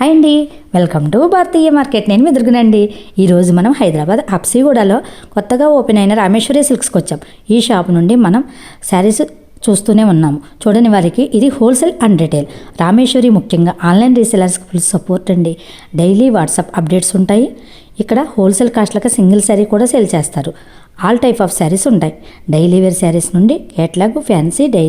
Hi అండి. Welcome to Bharatiya market. నేను మెదురుగునండి ఈరోజు మనం హైదరాబాద్ అప్సిగూడలో కొత్తగా ఓపెన్ అయిన రామేశ్వరి సిల్క్స్కి వచ్చాం. ఈ షాప్ నుండి మనం శారీస్ చూస్తూనే ఉన్నాము. చూడని వారికి ఇది హోల్సేల్ అండ్ రిటైల్. రామేశ్వరి ముఖ్యంగా ఆన్లైన్ రీసెలర్స్కి ఫుల్ సపోర్ట్ అండి. డైలీ వాట్సాప్ అప్డేట్స్ ఉంటాయి. ఇక్కడ హోల్సేల్ కాస్ట్లకి సింగిల్ శారీ కూడా సేల్ చేస్తారు. ఆల్ టైప్ ఆఫ్ శారీస్ ఉంటాయి. డైలీ వేర్ శారీస్ నుండి catalogue fancy dye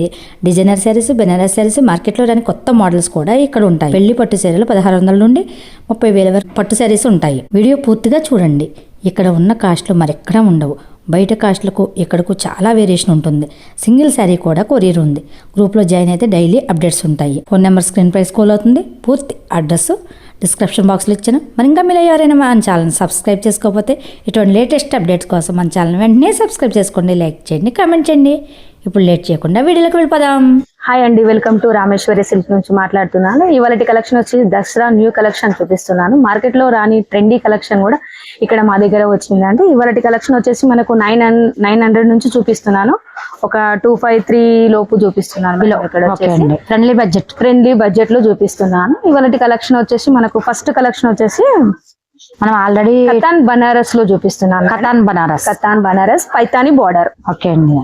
designer saris Benaras saris మార్కెట్లో రాని కొత్త మోడల్స్ కూడా ఇక్కడ ఉంటాయి. పెళ్ళి పట్టు శారీలు పదహారు వందల నుండి ముప్పై వేల వరకు పట్టు శారీస్ ఉంటాయి. వీడియో పూర్తిగా చూడండి. ఇక్కడ ఉన్న కాస్ట్లు మరెక్కడా ఉండవు. బయట కాస్ట్లకు ఇక్కడకు చాలా వేరియేషన్ ఉంటుంది. సింగిల్ శారీ కూడా కొరియర్ ఉంది. గ్రూప్లో జాయిన్ అయితే డైలీ అప్డేట్స్ ఉంటాయి. Phone number screen price call అవుతుంది. పూర్తి అడ్రస్ డిస్క్రిప్షన్ బాక్స్లో ఇచ్చాను. మరి ఇంకా మీరు ఎవరైనా మన ఛానల్ సబ్స్క్రైబ్ చేసుకోకపోతే ఇటువంటి లేటెస్ట్ అప్డేట్స్ కోసం మన ఛానల్ వెంటనే సబ్స్క్రైబ్ చేసుకోండి లైక్ చేయండి కామెంట్ చేయండి. ఇప్పుడు లేట్ చేయకుండా వీడియోలోకి వెళ్ళిపోదాం. హాయ్ అండి వెల్కమ్ టు రామేశ్వరి సిల్క్ నుంచి మాట్లాడుతున్నాను. ఇవాళ కలెక్షన్ వచ్చి దసరా న్యూ కలెక్షన్ చూపిస్తున్నాను. మార్కెట్లో రాని ట్రెండీ కలెక్షన్ కూడా ఇక్కడ మా దగ్గర వచ్చిందండి. ఇవాళ కలెక్షన్ వచ్చేసి మనకు నైన్ నైన్ హండ్రెడ్ నుంచి చూపిస్తున్నాను. ఒక టూ ఫైవ్ త్రీ లోపు చూపిస్తున్నాను. ఇక్కడ ఓకే వచ్చేసి అండి. ఫ్రెండ్లీ బడ్జెట్ ఫ్రెండ్లీ బడ్జెట్లో చూపిస్తున్నాను. ఇవాళ కలెక్షన్ వచ్చేసి మనకు ఫస్ట్ కలెక్షన్ వచ్చేసి మనం ఆల్రెడీ కతాన్ బనారస్లో చూపిస్తున్నాను. కథాన్ బనారస్ కతాన్ బనారస్ పైతాని బార్డర్ ఓకే అండి.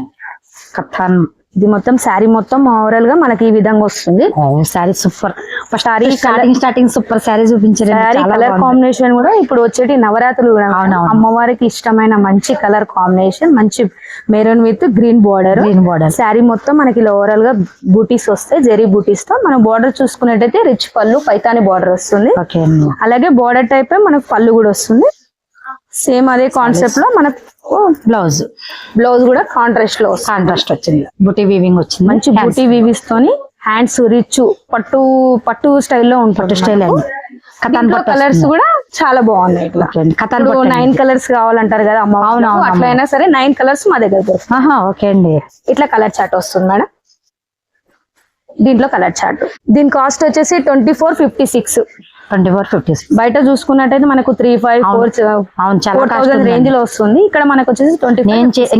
కథాన్ ఇది మొత్తం శారీ మొత్తం ఓవరాల్గా మనకి ఈ విధంగా వస్తుంది. Sari super. First Saree starting starting super sari చూపించారు శారీ కలర్ కాంబినేషన్ కూడా ఇప్పుడు వచ్చేటి నవరాత్రులు కూడా. అమ్మవారికి ఇష్టమైన మంచి కలర్ కాంబినేషన్ మంచి maroon with green border green border sari మొత్తం మనకి ఇలా ఓవరాల్గా బూటీస్ వస్తాయి జెరీ బూటీస్తో. మనం బార్డర్ చూసుకున్నట్టయితే రిచ్ పళ్ళు పైతాని బార్డర్ వస్తుంది. అలాగే బార్డర్ టైప్ మనకు పళ్ళు కూడా వస్తుంది. సేమ్ అదే కాన్సెప్ట్లో మనకు బ్లౌజ్. బ్లౌజ్ కూడా కాంట్రాస్ట్లో కాంట్రాస్ట్ వచ్చింది. బుటీ వీవింగ్ వచ్చింది. మంచి బూటీ వివిస్ తోని హ్యాండ్స్ రిచ్ పట్టు పట్టు స్టైల్లో ఉంటుంది స్టైల్ అండి. కథాన్ కలర్స్ కూడా చాలా బాగున్నాయి ఇట్లా కథాన్ నైన్ కలర్స్ కావాలంటారు కదా అమ్మ అవును. అట్లయినా సరే నైన్ కలర్స్ మా దగ్గర ఓకే అండి. ఇట్లా కలర్ చార్ట్ వస్తుంది మేడం. దీంట్లో కలర్ చార్ట్ దీని కాస్ట్ వచ్చేసి twenty four fifty six twenty four fifty బయట చూసుకున్నట్టయితే మనకు త్రీ ఫైవ్ ఫోర్ అవును చాలా ఫోర్ థౌసండ్ రేంజ్లో వస్తుంది. ఇక్కడ మనకు వచ్చేసి ట్వంటీ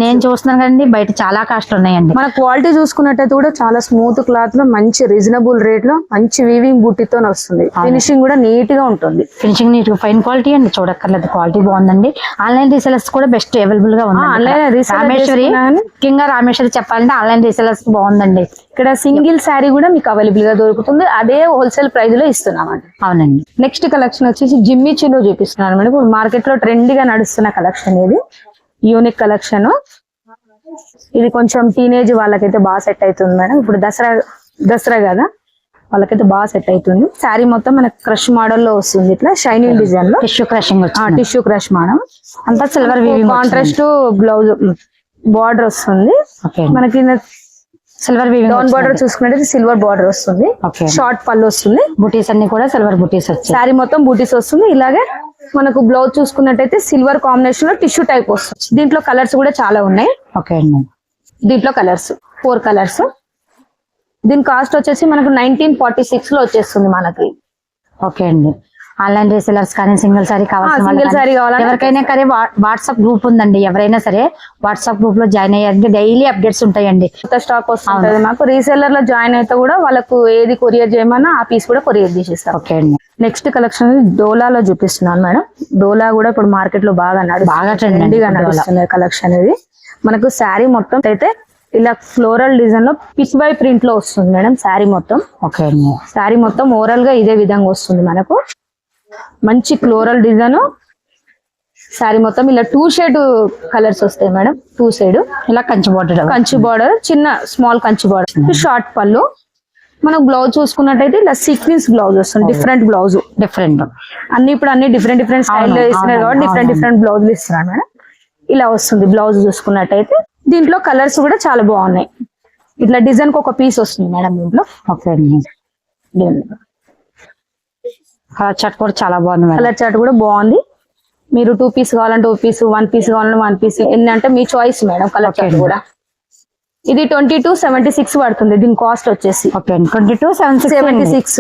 నేను చూస్తున్నాను కదండి బయట చాలా కాస్ట్ ఉన్నాయండి. మన క్వాలిటీ చూసుకున్నట్టయితే కూడా చాలా స్మూత్ క్లాత్లో మంచి రీజనబుల్ రేట్లో మంచి వీవింగ్ బుట్టితో వస్తుంది. ఫినిషింగ్ కూడా నీట్గా ఉంటుంది. ఫినిషింగ్ నీట్ ఫైన్ క్వాలిటీ అండి. చూడక్కర్లేదు క్వాలిటీ బాగుందండి. ఆన్లైన్ రీసెలర్స్ కూడా బెస్ట్ అవైలబుల్గా ఉంది reseller రామేశ్వరి ముఖ్యంగా రామేశ్వరి చెప్పాలంటే ఆన్లైన్ రీసెలర్స్ బాగుందండి. ఇక్కడ సింగిల్ శారీ కూడా మీకు అవైలబుల్గా దొరుకుతుంది. అదే హోల్సేల్ ప్రైస్లో ఇస్తున్నామండి. అవునండి. నెక్స్ట్ కలెక్షన్ వచ్చేసి జిమ్మి చిన్ను చూపిస్తున్నాను మేడం. ఇప్పుడు మార్కెట్లో ట్రెండ్గా నడుస్తున్న కలెక్షన్ ఇది. యూనిక్ కలెక్షన్ ఇది కొంచెం టీనేజ్ వాళ్ళకైతే బాగా సెట్ అవుతుంది మేడం. ఇప్పుడు దసరా దసరా కదా వాళ్ళకైతే బాగా సెట్ అవుతుంది. శారీ మొత్తం మనకు క్రష్ మోడల్లో వస్తుంది ఇట్లా షైనింగ్ డిజైన్లో. Tissue crushing tissue crush model అంతా సిల్వర్ కాంట్రాస్ట్ బ్లౌజ్ బార్డర్ వస్తుంది. మనకి సిల్వర్ డౌన్ బార్డర్ చూసుకున్నట్టు సిల్వర్ బార్డర్ వస్తుంది. షార్ట్ పళ్ళు వస్తుంది. బుటీస్ అన్ని కూడా సిల్వర్ బుటీస్ వచ్చాయి. శారీ మొత్తం బూటీస్ వస్తుంది. ఇలాగే మనకు బ్లౌజ్ చూసుకున్నట్టయితే సిల్వర్ కాంబినేషన్లో టిష్యూ టైప్ వస్తుంది. దీంట్లో కలర్స్ కూడా చాలా ఉన్నాయి. ఓకే అండి. దీంట్లో కలర్స్ ఫోర్ కలర్స్ దీని కాస్ట్ వచ్చేసి మనకు నైన్టీన్ ఫార్టీ సిక్స్లో వచ్చేస్తుంది మనకి. ఓకే అండి. ఆన్లైన్ రీసెలర్స్ కానీ సింగిల్ సారీ కానీ కావాలంటే ఎవరికైనా సరే వాట్సాప్ గ్రూప్ ఉందండి ఎవరైనా సరే వాట్సాప్ గ్రూప్లో జాయిన్ అయ్యారంటే డైలీ అప్డేట్స్ ఉంటాయండి. కొత్త స్టాక్ వస్తుంటది మాకు. రీసెల్లర్లో జాయిన్ అయితే కూడా వాళ్ళకు ఏది కొరియర్ చేయమన్నా ఆ పీస్ కూడా కొరియర్ చేసేస్తాం. ఓకే అండి. నెక్స్ట్ కలెక్షన్ డోలాలో చూపిస్తున్నాను మేడం. డోలా కూడా ఇప్పుడు మార్కెట్లో బాగా నడు బాగా ట్రెండీగా. నడుస్తుంది కలెక్షన్ ఇది మనకు శారీ మొత్తం అయితే ఇలా ఫ్లోరల్ డిజైన్లో పిచ్ బై ప్రింట్లో వస్తుంది మేడం శారీ మొత్తం. ఓకే అండి. శారీ మొత్తం ఓవరాల్గా ఇదే విధంగా వస్తుంది మనకు. మంచి ఫ్లోరల్ డిజైన్ శారీ మొత్తం ఇలా టూ షేడ్ కలర్స్ వస్తాయి మేడం. టూ సైడ్ ఇలా కంచి బోర్డర్ కంచి బార్డర్ చిన్న స్మాల్ కంచి బార్డర్ షార్ట్ పళ్ళు. మనకు బ్లౌజ్ చూసుకున్నట్టయితే ఇలా సీక్వెన్స్ బ్లౌజ్ వస్తుంది. డిఫరెంట్ బ్లౌజ్ డిఫరెంట్ అన్ని ఇప్పుడు అన్ని డిఫరెంట్ డిఫరెంట్ స్టైల్లో ఇస్తున్నారు కాబట్టి డిఫరెంట్. డిఫరెంట్ బ్లౌజులు ఇస్తున్నారు మేడం. ఇలా వస్తుంది బ్లౌజ్ చూసుకున్నట్టయితే. దీంట్లో కలర్స్ కూడా చాలా బాగున్నాయి. ఇట్లా డిజైన్కి ఒక పీస్ వస్తుంది మేడం దీంట్లో. ఓకే కలర్ చాట్ కూడా చాలా బాగుంది కలర్ చార్ట్ కూడా బాగుంది. మీరు టూ పీస్ కావాలంటే టూ పీస్ వన్ పీస్ కావాలంటే వన్ పీస్ ఎన్ని అంటే మీ చాయిస్ మేడం కలర్ Okay. కూడా. ఇది ట్వంటీ టూ సెవెంటీ సిక్స్ పడుతుంది. దీని కాస్ట్ వచ్చేసి. Okay twenty two seventy six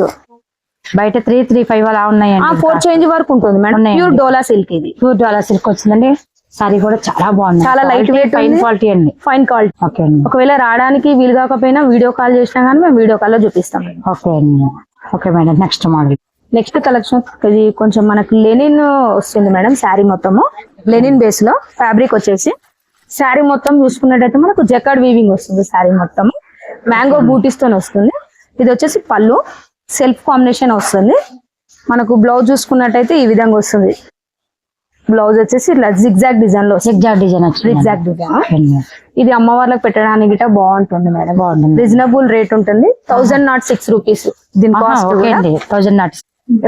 బయట త్రీ త్రీ ఫైవ్ అలా ఉన్నాయండి ఫోర్ చేంజ్ వరకు ఉంటుంది మేడం. ప్యూర్ డోలా సిల్క్ ఇది. టూ డాలర్ సిల్క్ వచ్చిందండి. సారీ కూడా చాలా బాగుంది. చాలా light weight ఫైన్. క్వాలిటీ అండి. ఫైన్ క్వాలిటీ ఓకే అండి. ఒకవేళ రావడానికి వీలు కాకపోయినా వీడియో కాల్ చేసినా కానీ మేము వీడియో కాల్లో చూపిస్తాం. ఓకే అండి. Okay madam. Next model next collection ఇది కొంచెం మనకు లెనిన్ వస్తుంది మేడం శారీ మొత్తము. లెనిన్ బేస్లో ఫ్యాబ్రిక్ వచ్చేసి శారీ మొత్తం చూసుకున్నట్టయితే మనకు జకాడ్ వీవింగ్ వస్తుంది శారీ మొత్తం మ్యాంగో బూటీస్తో వస్తుంది. ఇది వచ్చేసి పళ్ళు. సెల్ఫ్ కాంబినేషన్ వస్తుంది. మనకు బ్లౌజ్ చూసుకున్నట్టయితే ఈ విధంగా వస్తుంది. బ్లౌజ్ వచ్చేసి ఇట్లా జిగ్జాగ్ డిజైన్లో ఎగ్జాక్ట్ డిజైన్ జిగ్జాగ్ డిజైన్. ఇది అమ్మవార్లకు పెట్టడానికి గిట్ట బాగుంటుంది మేడం. బాగుంటుంది. రీజనబుల్ రేట్ ఉంటుంది. థౌసండ్ నాట్ సిక్స్ రూపీస్ దీని cost thousand knots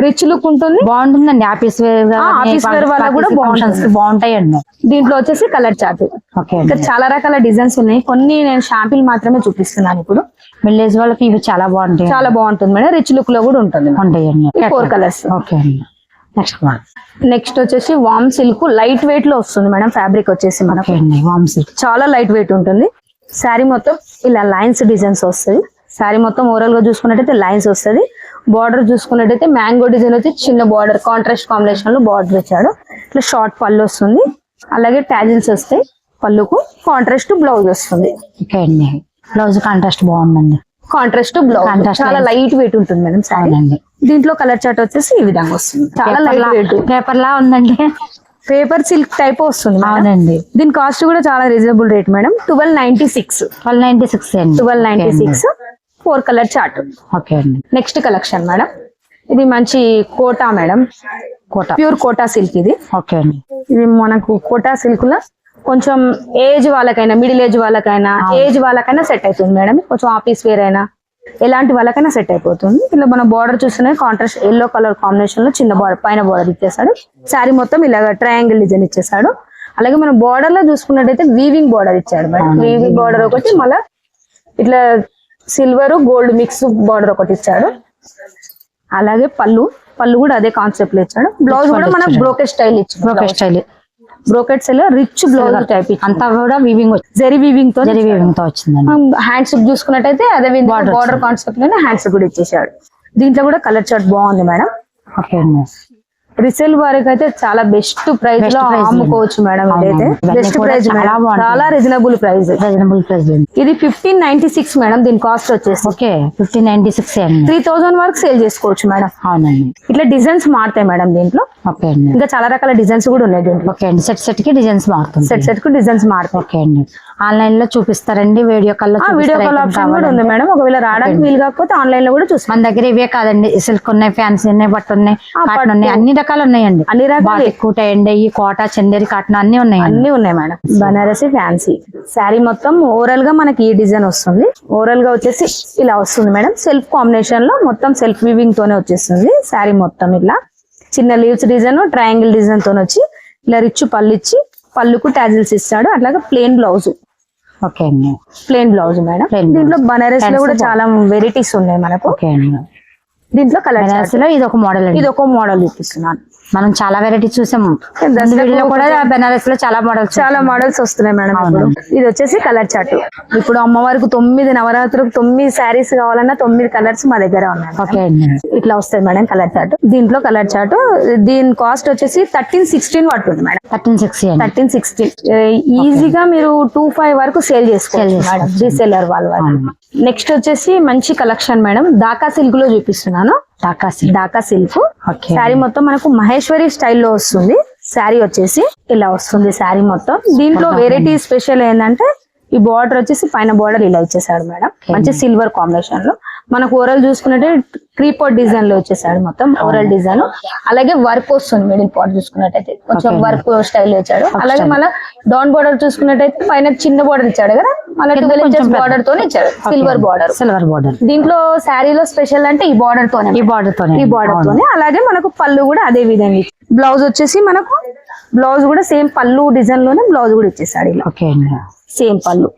rich look ఉంటుంది. బాగుంటుందండి ఆఫీస్ వేర్ ఆఫీస్ వేర్ వాళ్ళకు కూడా బాగుంటుంది. బాగుంటాయండి. దీంట్లో వచ్చేసి కలర్ చార్ట్ ఓకే ఇంకా అండి. చాలా రకాల డిజైన్స్ ఉన్నాయి. కొన్ని నేను షాంపిల్ మాత్రమే చూపిస్తున్నాను ఇప్పుడు. విలేజ్ వాళ్ళకి ఇవి చాలా బాగుంటాయి చాలా బాగుంటుంది మేడం. రిచ్ లుక్లో కూడా ఉంటుంది ఉంటాయండి. ఫోర్ కలర్స్ ఓకే అండి. నెక్స్ట్ నెక్స్ట్ వచ్చేసి వామ్ సిల్క్ లైట్ వెయిట్లో వస్తుంది మేడం. ఫ్యాబ్రిక్ వచ్చేసి మనకు. వామ్ సిల్క్ చాలా లైట్ వెయిట్ ఉంటుంది. శారీ మొత్తం ఇలా లైన్స్ డిజైన్స్ వస్తుంది. శారీ మొత్తం ఓవరాల్గా చూసుకున్నట్టయితే లైన్స్ వస్తుంది. బార్డర్ చూసుకున్నట్టయితే మ్యాంగో డిజైన్ వచ్చి చిన్న బార్డర్ కాంట్రాస్ట్ కాంబినేషన్లో బార్డర్ ఇచ్చాడు ఇట్లా షార్ట్ పళ్ళు వస్తుంది. అలాగే ట్యాజిల్స్ వస్తాయి పళ్ళుకు కాంట్రాస్ట్ బ్లౌజ్ వస్తుంది. ఓకే అండి. బ్లౌజ్ కాంట్రాస్ట్ బాగుందండి. Contrast blouse. చాలా. లైట్ వెయిట్ ఉంటుంది మేడం శారీ అవునండి. దీంట్లో కలర్ చార్ట్ వచ్చేసి ఈ విధంగా వస్తుంది. చాలా లైట్ వెయిట్ పేపర్ లా ఉందండి. పేపర్ సిల్క్ టైప్ వస్తుంది అవునండి. దీని కాస్ట్ కూడా చాలా reasonable rate madam twelve ninety six twelve ninety six అండి. Twelve ninety six four colour chart. Okay అండి. Next collection madam. ఇది మంచి Kota madam. Kota. Pure Kota silk ఇది. ఓకే అండి. ఇది మనకు కోటా సిల్క్లో కొంచెం ఏజ్ వాళ్ళకైనా మిడిల్ ఏజ్ వాళ్ళకైనా ఏజ్ వాళ్ళకైనా సెట్ అవుతుంది మేడం. కొంచెం ఆఫీస్ వేర్ అయినా ఎలాంటి వాళ్ళకైనా సెట్ అయిపోతుంది. ఇలా మన బార్డర్ చూస్తేనే కాంట్రాస్ట్ ఎల్లో కలర్ కాంబినేషన్లో చిన్న బార్డర్ పైన బార్డర్ ఇచ్చేసాడు. శారీ మొత్తం ఇలాగ ట్రయాంగిల్ డిజైన్ ఇచ్చేసాడు. అలాగే మన బార్డర్లో చూసుకున్నట్టయితే వీవింగ్ బార్డర్ ఇచ్చాడు మేడం. వీవింగ్ బార్డర్ ఒకటి మళ్ళీ ఇట్లా సిల్వర్ గోల్డ్ మిక్స్ బార్డర్ ఒకటి ఇచ్చాడు. అలాగే పళ్ళు. పళ్ళు కూడా అదే కాన్సెప్ట్లో ఇచ్చాడు. బ్లౌజ్ కూడా మనకు బ్రోకెట్ స్టైల్ ఇచ్చాడు style brocade sell rich blouse type అంతా కూడా వీవింగ్ జెరీ వీవింగ్తో జరీ వీవింగ్తో వచ్చిందండి. హ్యాండ్స్ చూసుకున్నట్టయితే అదే. బార్డర్ కాన్సెప్ట్లోనే హ్యాండ్స్ కూడా ఇచ్చేసాడు దీంట్లో కూడా కలర్ చార్ట్ బాగుంది మేడం. ఓకే రిసేల్ వారికి అయితే చాలా బెస్ట్ ప్రైస్లో అమ్ముకోవచ్చు మేడం ఇదైతే. బెస్ట్ ప్రైస్ చాలా మేడం. బాగుంటాయి. చాలా రీజనబుల్ ప్రైస్ రీజనబుల్ ప్రైస్ ఇది ఫిఫ్టీన్ నైన్టీ సిక్స్ మేడం దీని కాస్ట్ వచ్చేసి. Okay fifteen ninety six three thousand వరకు సేల్ చేసుకోవచ్చు మేడం. అవునండి. ఇట్లా డిజైన్స్ మారుతాయి మేడం దీంట్లో. ఓకే అండి. ఇంకా చాలా రకాల డిజైన్స్ కూడా ఉన్నాయి దీంట్లో. ఓకే అండి. సెట్ సెట్కి డిజైన్స్ మారుతుంది సెట్ సెట్కు డిజైన్స్ మారుతాయి. ఓకే అండి. ఆన్లైన్లో చూపిస్తారండి వీడియో కాల్లో వీడియో కాల్ ఆప్షన్ కూడా. ఉంది మేడం. ఒకవేళ రావడానికి వీలు కాకపోతే ఆన్లైన్లో కూడా చూస్తాం మన దగ్గర ఇవే కాదండి. సిల్క్ ఉన్నాయి ఫ్యాన్సీ ఉన్నాయి బట్ట ఉన్నాయి కాటన్ ఉన్నాయి అన్ని రకాలు ఉన్నాయండి. అన్ని రకాలు. బాటిక్ ఉంటాయండి ఈ కోట చందేరి కాటన్ అన్ని ఉన్నాయండి. అన్ని ఉన్నాయి మేడం. బనారసి ఫ్యాన్సీ శారీ మొత్తం ఓవరాల్గా మనకి ఈ డిజైన్ వస్తుంది. ఓవరాల్గా వచ్చేసి ఇలా వస్తుంది మేడం. సెల్ఫ్ కాంబినేషన్లో మొత్తం సెల్ఫ్ వీవింగ్ తోనే వచ్చేస్తుంది. శారీ మొత్తం ఇట్లా చిన్న లీవ్స్ డిజైన్ ట్రయాంగిల్ డిజైన్ తోనే వచ్చి ఇలా రిచ్ పళ్ళు ఇచ్చి పళ్ళుకు టాజిల్స్ ఇస్తాడు. అట్లాగే ప్లేన్ బ్లౌజ్ ఓకే అండి. Plain blouse madam. దీంట్లో బనారస్లో కూడా. చాలా వెరైటీస్ ఉన్నాయి మనకు. ఓకే అండి. దీంట్లో కలర్లో ఇది ఒక మోడల్ ఇది ఒక మోడల్ చూపిస్తున్నాను. మనం చాలా వెరైటీస్ చూసాము. కూడా బెనారస్లో చాలా మోడల్స్ చాలా మోడల్స్ వస్తున్నాయి మేడం ఇది వచ్చేసి కలర్ చార్ట్ ఇప్పుడు అమ్మవారికి తొమ్మిది నవరాత్రులకు తొమ్మిది శారీస్ కావాలన్నా తొమ్మిది కలర్స్ మా దగ్గర ఉన్నాయి. ఓకే ఇట్లా వస్తాయి మేడం కలర్ చార్ట్ దీంట్లో కలర్ చార్ట్ దీని కాస్ట్ వచ్చేసి థర్టీన్ సిక్స్టీన్ పడుతుంది madam. Thirteen sixty thirteen sixteen ఈజీగా మీరు టూ ఫైవ్ వరకు సేల్ చేసుకోవచ్చు మేడం. రీసెల్లర్ వాళ్ళ. నెక్స్ట్ వచ్చేసి మంచి కలెక్షన్ మేడం. డాకా సిల్క్లో చూపిస్తున్నాను. డాకా సిల్క్. ఓకే. శారీ మొత్తం మనకు మహేశ్వరి స్టైల్లో వస్తుంది. శారీ వచ్చేసి ఇలా వస్తుంది శారీ మొత్తం. దీంట్లో వెరైటీ స్పెషల్ ఏంటంటే ఈ బార్డర్ వచ్చేసి పైన బార్డర్ ఇలా ఇచ్చేసాడు మేడం. మంచి సిల్వర్ కాంబినేషన్లో. మనకు ఓరల్ చూసుకున్నట్టే క్రీపోర్ట్ డిజైన్లో వచ్చేసాడు మొత్తం ఓరల్ డిజైన్ అలాగే వర్క్ వస్తుంది మిడిల్ పార్ట్ చూసుకున్నట్టయితే. కొంచెం. వర్క్ స్టైల్ ఇచ్చాడు. అలాగే మళ్ళీ డౌన్ బార్డర్ చూసుకున్నట్టయితే పైన చిన్న బార్డర్ ఇచ్చాడు కదా. మళ్ళీ ట్వెల్వ్ ఇంచెస్. బార్డర్ తోనే ఇచ్చాడు సిల్వర్ బార్డర్ సిల్వర్ బోర్డర్ దీంట్లో శారీలో స్పెషల్ అంటే ఈ బార్డర్ తోనే ఈ బార్డర్ తోనే ఈ బార్డర్ తోనే. అలాగే మనకు పళ్ళు కూడా అదే విధంగా బ్లౌజ్ వచ్చేసి మనకు బ్లౌజ్ కూడా సేమ్ పళ్ళు డిజైన్లోనే బ్లౌజ్ కూడా ఇచ్చేసాడు ఓకే సేమ్ పళ్ళు.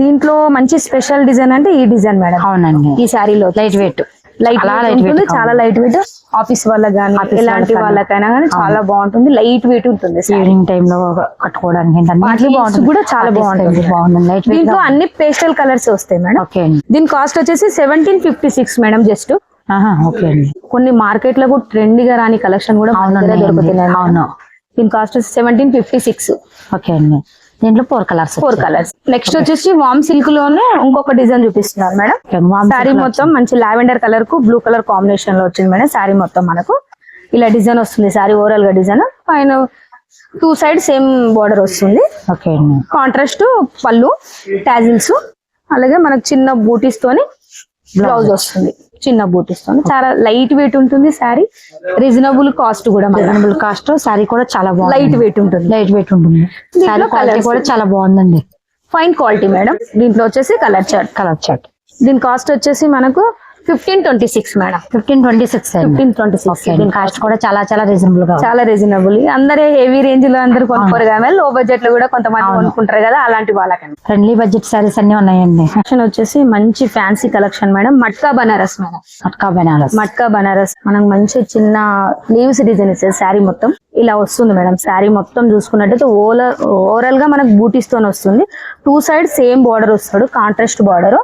దీంట్లో మంచి స్పెషల్ డిజైన్ అంటే ఈ డిజైన్ మేడం. అవునండి. ఈ శారీలో లైట్ వెయిట్ లైట్ ఉంటుంది. చాలా లైట్ వెయిట్ ఆఫీస్ వాళ్ళకి కానీ ఎలాంటి వాళ్ళకైనా. కానీ చాలా బాగుంటుంది లైట్ వెయిట్ ఉంటుంది. ఈవినింగ్ టైమ్లో కట్టుకోవడానికి కూడా చాలా బాగుంటుంది. బాగుంటుంది. దీంట్లో అన్ని పేస్టల్ కలర్స్ వస్తాయి మేడం. ఓకే దీని కాస్ట్ వచ్చేసి seventeen fifty six madam just okay అండి. కొన్ని మార్కెట్లో కూడా ట్రెండీగా రాని కలెక్షన్ కూడా దొరుకుతున్నాయి అవును. దీని cost seventeen fifty six okay అండి. దీంట్లో four colours four colours next వచ్చేసి వామ్ సిల్క్లోనే ఇంకొక డిజైన్ చూపిస్తున్నారు మేడం. శారీ మొత్తం మంచి లావెండర్ కలర్కు బ్లూ కలర్ కాంబినేషన్లో వచ్చింది మేడం శారీ మొత్తం మనకు. ఇలా డిజైన్ వస్తుంది శారీ ఓవరాల్గా డిజైన్ పైన టూ సైడ్ సేమ్ బార్డర్ వస్తుంది. ఓకే కాంట్రాస్ట్ పళ్ళు టాజిల్స్ అలాగే మనకు చిన్న బూటీస్ తోని బ్లౌజ్ వస్తుంది. చిన్న బూటీస్ తోని చాలా లైట్ వెయిట్ ఉంటుంది శారీ. రీజనబుల్ కాస్ట్ కూడా రీజనబుల్ కాస్ట్ శారీ కూడా చాలా బాగుంది. లైట్ వెయిట్ ఉంటుంది. లైట్ వెయిట్ ఉంటుంది. శారీ క్వాలిటీ. కూడా చాలా బాగుందండి. ఫైన్ క్వాలిటీ మేడం దీంట్లో వచ్చేసి కలర్ చార్ట్ కలర్ చార్ట్ దీని కాస్ట్ వచ్చేసి మనకు fifteen twenty six madam. Fifteen twenty six fifteen twenty six. Cost కూడా చాలా చాలా రీజనబుల్గా. చాలా రీజనబుల్ అందరే హెవీ రేంజ్లో అందరు కొనుక్కోరు కానీ లో బడ్జెట్లో కూడా కొంతమంది. కొనుక్కుంటారు కదా అలాంటి వాళ్ళకండి. ఫ్రెండ్లీ బడ్జెట్ శారీస్ అన్ని ఉన్నాయండి. కలెక్షన్ వచ్చేసి మంచి fancy collection madam. Matka Banaras madam. అట్కా Benaras. Matka Banaras. మనకు మంచి చిన్న లీవ్స్ డిజైన్ ఇచ్చేది శారీ మొత్తం. ఇలా వస్తుంది మేడం. శారీ మొత్తం చూసుకున్నట్టయితే ఓవర్ ఓవరాల్గా మనకు బూటీస్ తోని వస్తుంది. టూ సైడ్ సేమ్ బార్డర్ వస్తాడు. కాంట్రాస్ట్ బార్డర్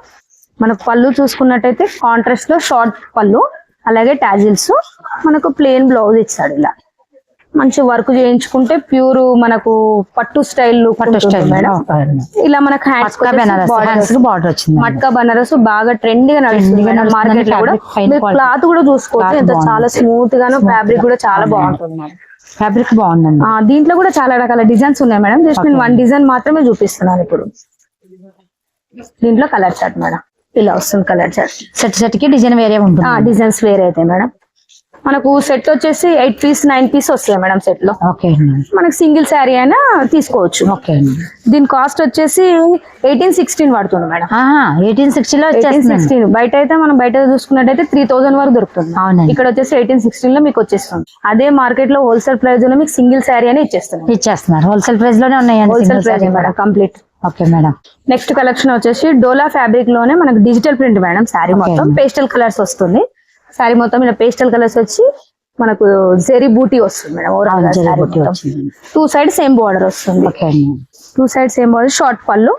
మనకు పళ్ళు చూసుకున్నట్టయితే కాంట్రాస్ట్లో షార్ట్ పళ్ళు అలాగే టాజిల్స్ మనకు ప్లేన్ బ్లౌజ్ ఇచ్చాడు ఇలా. మంచి వర్క్ చేయించుకుంటే ప్యూర్ మనకు పట్టు స్టైల్ పట్టు స్టైల్ మేడం. ఇలా మనకు హ్యాండ్స్ బార్డర్ వచ్చింది మట్కా బనారస్ బాగా ట్రెండ్గా నడుస్తుంది మార్కెట్లో కూడా. క్లాత్ కూడా చూసుకోవచ్చు. ఎంత. చాలా స్మూత్ గాను ఫ్యాబ్రిక్ కూడా చాలా బాగుంటుంది ఫ్యాబ్రిక్ బాగుందండి. దీంట్లో కూడా చాలా రకాల డిజైన్స్ ఉన్నాయి మేడం. జస్ట్ నేను వన్ డిజైన్ మాత్రమే చూపిస్తున్నాను ఇప్పుడు. దీంట్లో కలర్ చార్ట్ మేడం. ఇలా వస్తుంది కలర్ సెట్ సెట్కి డిజైన్ వేరే ఉంటుంది. డిజైన్స్ వేరే అయితే మేడం మనకు సెట్ వచ్చేసి ఎయిట్ పీస్ నైన్ పీస్ వస్తాయి మేడం సెట్లో. ఓకే మనకు సింగిల్ శారీ అయినా తీసుకోవచ్చు. ఓకే దీని కాస్ట్ వచ్చేసి ఎయిటీన్ సిక్స్టీన్ పడుతుంది మేడం ఎయిటీన్ ఎయిటీన్ వచ్చేస్తుంది. సిక్స్టీన్ బయట అయితే మనం బయట చూసుకున్నట్టయితే త్రీ థౌసండ్ వరకు దొరుకుతుంది. ఇక్కడ వచ్చేసి ఎయిటీన్ సిక్స్టీన్లో మీకు వచ్చేస్తుంది. అదే మార్కెట్లో హోల్సేల్ ప్రైస్లో మీకు సింగిల్ శారీ అని ఇచ్చేస్తున్నాం ఇచ్చేస్తున్నారు. హోల్సేల్ ప్రైస్లోనే ఉన్నాయండి wholesale price madam. Complete okay madam next collection వచ్చేసి డోలా ఫ్యాబ్రిక్లోనే మనకు డిజిటల్ ప్రింట్ మేడం శారీ. మొత్తం పేస్టల్ కలర్స్ వస్తుంది శారీ మొత్తం ఇలా పేస్టల్ కలర్స్ వచ్చి మనకు జెరీ బూటీ వస్తుంది madam. Two side same border వస్తుంది two side same border short పళ్ళు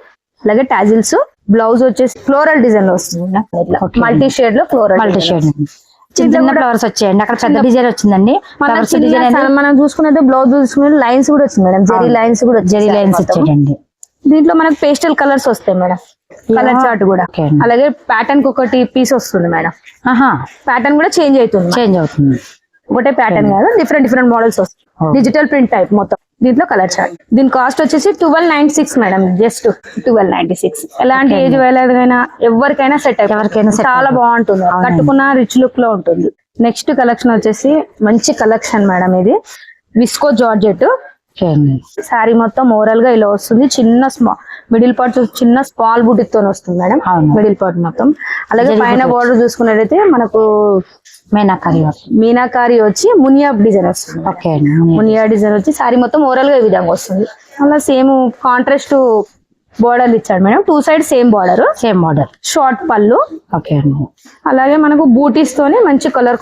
అలాగే టాజిల్స్ బ్లౌజ్ వచ్చేసి ఫ్లోరల్ డిజైన్లో వస్తుంది. మల్టీ షేడ్లో ఫ్లోరల్ మల్టీ షేడ్ చిన్న ఫ్లవర్స్ వచ్చాయండి అక్కడ పెద్ద డిజైన్ వచ్చిందండి మన చూసుకున్నట్టు బ్లౌజ్ చూసుకున్నట్టు లైన్స్ కూడా వచ్చింది మేడం జెరీ. లైన్స్ కూడా జెరీ లైన్స్ మొత్తం. దీంట్లో మనకు పేస్టల్ కలర్స్ వస్తాయి మేడం. కలర్ చార్ట్ కూడా. అలాగే ప్యాటర్న్కి ఒకటి పీస్ వస్తుంది మేడం. ప్యాటర్న్ కూడా చేంజ్ అవుతుంది. చేంజ్ అవుతుంది. ఒకటే ప్యాటర్న్ కాదు డిఫరెంట్ డిఫరెంట్ మోడల్స్ వస్తాయి. డిజిటల్ ప్రింట్ టైప్ మొత్తం. దీంట్లో కలర్ చార్ట్ దీని కాస్ట్ వచ్చేసి twelve ninety six madam just twelve ninety six ఎలాంటి ఏజ్ వాళ్ళకైనా ఎవరికైనా సెట్ ఎవరికైనా చాలా. బాగుంటుంది. కట్టుకున్న రిచ్ లుక్లో ఉంటుంది. నెక్స్ట్ కలెక్షన్ వచ్చేసి మంచి కలెక్షన్ మేడం ఇది. విస్కో జార్జెట్ శారీ మొత్తం ఓవరాల్గా ఇలా వస్తుంది. చిన్న స్మా మిడిల్ పార్ట్ చిన్న స్మాల్ బుటిక్తో వస్తుంది మేడం. మిడిల్ పార్ట్ మొత్తం. అలాగే పైన. బార్డర్ చూసుకున్నట్టయితే మనకు మేనాకరి మీనాకారి వచ్చి మునియా డిజైన్ వస్తుంది. ఓకే మునియా డిజైన్ వచ్చి శారీ మొత్తం ఓవరాల్గా ఈ విధంగా వస్తుంది. అలా సేమ్ కాంట్రాస్ట్ బోర్డర్ ఇచ్చాడు madam. Two side same border. Same model short పళ్ళు. ఓకే అండి. అలాగే మనకు బూటీస్ తోని మంచి కలర్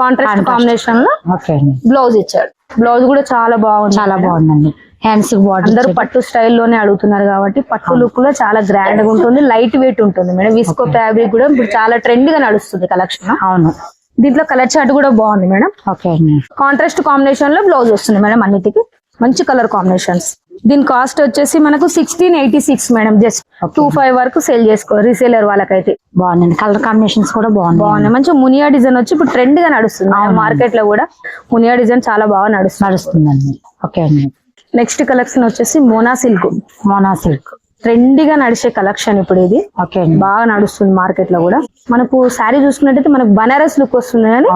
కాంట్రాస్ట్. కాంబినేషన్లో ఓకే అండి. బ్లౌజ్ ఇచ్చాడు. బ్లౌజ్ కూడా చాలా బాగుంది. చాలా బాగుందండి. హ్యాండ్స్ బార్డర్ అందరూ పట్టు స్టైల్లోనే అడుగుతున్నారు కాబట్టి పట్టు లుక్లో చాలా గ్రాండ్గా ఉంటుంది లైట్ వెయిట్ ఉంటుంది మేడం. విస్కో ఫ్యాబ్రిక్ కూడా ఇప్పుడు చాలా ట్రెండ్గా నడుస్తుంది కలెక్షన్ అవును. దీంట్లో కలర్ చార్ట్ కూడా బాగుంది మేడం. ఓకే అండి. కాంట్రాస్ట్ కాంబినేషన్లో బ్లౌజ్ వస్తుంది మేడం అన్నిటికి. మంచి కలర్ కాంబినేషన్స్ దీని కాస్ట్ వచ్చేసి మనకు sixteen eighty six madam just. Two five వరకు సేల్ చేసుకో రీసేలర్ వాళ్ళకైతే. బాగుందండి. కలర్ కాంబినేషన్స్ కూడా బాగున్నాయి. బాగున్నాయి. మంచి మునియా డిజైన్ వచ్చి ఇప్పుడు ట్రెండ్గా నడుస్తుంది. మార్కెట్లో కూడా మునియా డిజైన్ చాలా బాగా నడుస్తుంది. నడుస్తుందండి. ఓకే అండి. నెక్స్ట్ కలెక్షన్ వచ్చేసి మోనా సిల్క్. Mona silk. ట్రెండీగా నడిచే కలెక్షన్ ఇప్పుడు ఇది. ఓకే అండి. బాగా నడుస్తుంది మార్కెట్లో కూడా. మనకు శారీ చూసుకున్నట్టయితే మనకు బనారస్ లుక్ వస్తుంది కానీ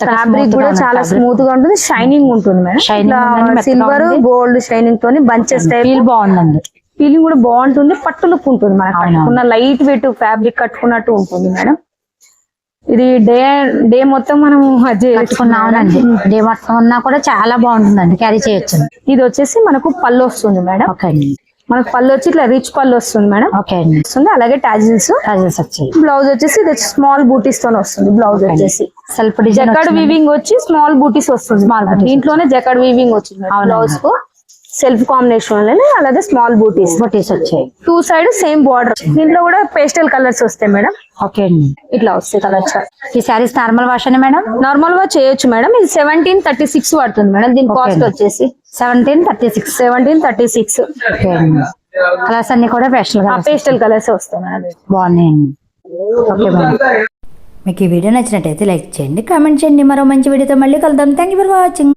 ఫ్యాబ్రిక్ కూడా చాలా స్మూత్గా ఉంటుంది. షైనింగ్ ఉంటుంది మేడం. సిల్వర్. గోల్డ్ షైనింగ్ తోని బంచెస్ టైప్. ఫీల్ బాగుందండి. ఫీలింగ్ కూడా బాగుంటుంది. పట్టు లుక్ ఉంటుంది మనకు. కట్టుకున్న లైట్ వెయిట్ ఫ్యాబ్రిక్ కట్టుకున్నట్టు ఉంటుంది మేడం. ఇది డే డే మొత్తం మనం కట్టుకున్నా అవునండి డే మొత్తం ఉన్నా కూడా చాలా బాగుంటుందండి. క్యారీ చేయొచ్చు. ఇది వచ్చేసి మనకు పళ్ళు వస్తుంది మేడం. ఓకే అండి. మనకు పళ్ళు వచ్చి ఇట్లా రిచ్ పళ్ళు వస్తుంది మేడం. ఓకే. అండి వస్తుంది. అలాగే టాజిల్స్ ప్రైజెస్ వచ్చాయి. బ్లౌజ్ వచ్చేసి ఇది స్మాల్ బూటీస్ తోనే వస్తుంది బ్లౌజ్ వచ్చేసి. సెల్ఫ్ డిజైన్ జకాడ్ వీవింగ్ వచ్చి స్మాల్ బూటీస్ వస్తుంది. దీంట్లోనే జకాడ్ వీవింగ్ వచ్చింది. బ్లౌజ్కు సెల్ఫ్ కాంబినేషన్లోనే అలాగే స్మాల్ బూటీస్. బొటీస్ వచ్చాయి. Two side same border. దీంట్లో కూడా పేస్టల్ కలర్స్ వస్తాయి మేడం. ఓకే అండి. ఇట్లా వస్తాయి కలర్స్. ఈ శారీస్ నార్మల్ వాష్ అని మేడం? నార్మల్గా చేయొచ్చు మేడం. ఇది సెవెంటీన్ థర్టీ సిక్స్ పడుతుంది మేడం. దీని కాస్ట్. వచ్చేసి seventeen thirty six seventeen thirty six okay అండి. కలర్స్ అన్ని కూడా గా పేస్టల్ కలర్స్ వస్తాయి. మేడం. బాగున్నాయండి ఓకే మేడం. మీకు ఈ వీడియో నచ్చినట్టయితే లైక్ చేయండి కామెంట్ చేయండి. మరో మంచి వీడియోతో మళ్ళీ కలుద్దాం. Thank you for watching